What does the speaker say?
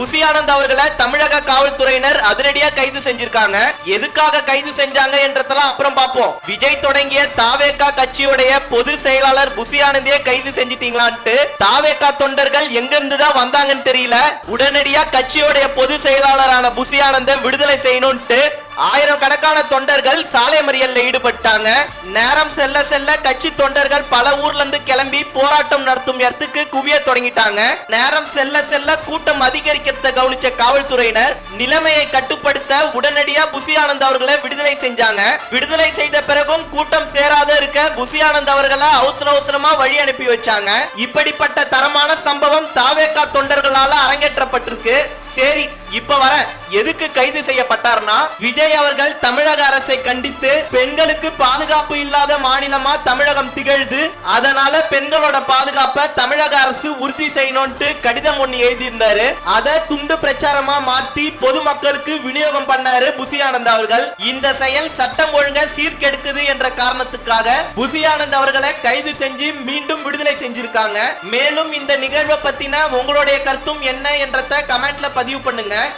புசி ஆனந்த் அவர்களை தமிழக காவல்துறையினர் அதிரடியா கைது செஞ்சிருக்காங்க. எதுக்காக கைது செஞ்சாங்க என்றதெல்லாம் அப்புறம் பார்ப்போம். விஜய் தொடங்கிய தாவேகா கட்சியுடைய பொது செயலாளர் புசி ஆனந்தியே கைது செஞ்சிட்டீங்களான்ட்டு தாவேகா தொண்டர்கள் எங்க இருந்துதான் வந்தாங்கன்னு தெரியல. உடனடியா கட்சியுடைய பொது செயலாளரான புசி ஆனந்த விடுதலை செய்யணும்ட்டு ஆயிரம் கணக்கான தொண்டர்கள் சாலை மறியல்ல ஈடுபட்டாங்க. நேரம் செல்ல செல்ல கட்சி தொண்டர்கள் பல ஊர்ல இருந்து கிளம்பி போராட்டம் நடத்தும் இடத்துக்கு குவிய தொடங்கிட்டாங்க. நேரம் செல்ல செல்ல கூட்டம் அதிகரிக்கிறத கவனிச்ச காவல்துறையினர் நிலைமையை கட்டுப்படுத்த உடனடியா புசி ஆனந்த் அவர்களை விடுதலை செஞ்சாங்க. விடுதலை செய்த பிறகும் கூட்டம் சேராத இருக்க புசி ஆனந்த் அவர்களை அவசர அவசரமா வழி அனுப்பி வச்சாங்க. இப்படிப்பட்ட தரமான சம்பவம் தாவேகா தொண்டர்களால அரங்கேற்றப்பட்டிருக்கு. சரி இப்ப வர எதுக்கு கைது செய்யப்பட்டார்னா விஜய் அவர்கள் தமிழக அரசை கண்டித்து பெண்களுக்கு பாதுகாப்பு இல்லாத மாநிலமா தமிழகம் திகழ்து அதனால பெண்களோட பாதுகாப்பை தமிழக அரசு உறுதி செய்யணும்ட்டு கடிதம் ஒண்ணு எழுதியிருந்தாரு. அதை துண்டு பிரச்சாரமா மாத்தி பொதுமக்களுக்கு விநியோகம் பண்ணாரு புசி ஆனந்த் அவர்கள். இந்த செயல் சட்டம் ஒழுங்க சீர்கெடுக்குது என்ற காரணத்துக்காக புசி ஆனந்த் அவர்களை கைது செஞ்சு மீண்டும் விடுதலை செஞ்சிருக்காங்க. மேலும் இந்த நிகழ்வை பத்தின உங்களுடைய கருத்தும் என்ன என்றத பதிவு பண்ணுங்க.